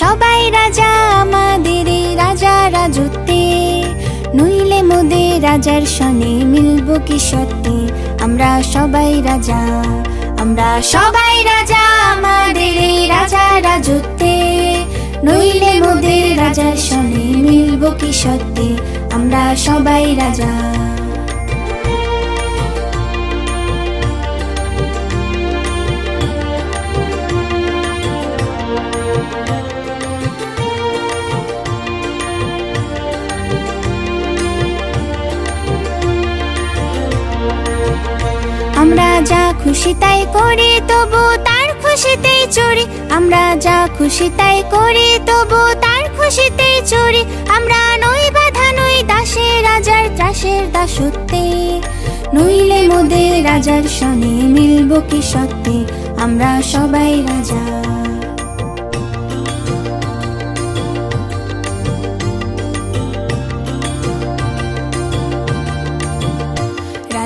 রাজা, আমাদের রাজা রাজত্বে। নইলে মোদের রাজার সনে মিলব কি সত্যি? আমরা সবাই রাজা, আমরা সবাই রাজা, আমাদের রাজা রাজত্বে। নইলে মোদের রাজার সনে মিলব কি সত্যি? আমরা সবাই রাজা। আমরা যা খুশি তাই করি, তবু তার খুশিতেই চড়ি আমরা যা খুশি তাই করি, তবু তার খুশিতেই চড়ি আমরা নই বাধা, নই দাসে, রাজার ত্রাসের দাসত্বে। নইলে মোদের রাজার সনে মিলব কি সত্যি? আমরা সবাই রাজা।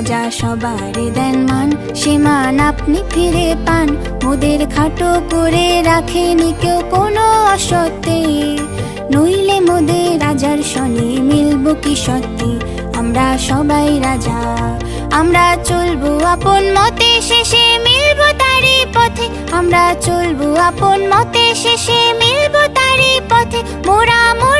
রাজা সবারে দেন মান। সে মান আপনি ফিরে পান। মোদের খাটো করে রাখেনি কেউ কোনো অসত্যে। নইলে মোদের রাজার সনে মিলব কি সত্যি? আমরা সবাই রাজা, আমরা চলবো আপন মতে, শেষে মিলব তারই পথে। আমরা চলবো আপন মতে, শেষে মিলব তারই পথে। মোরা মরব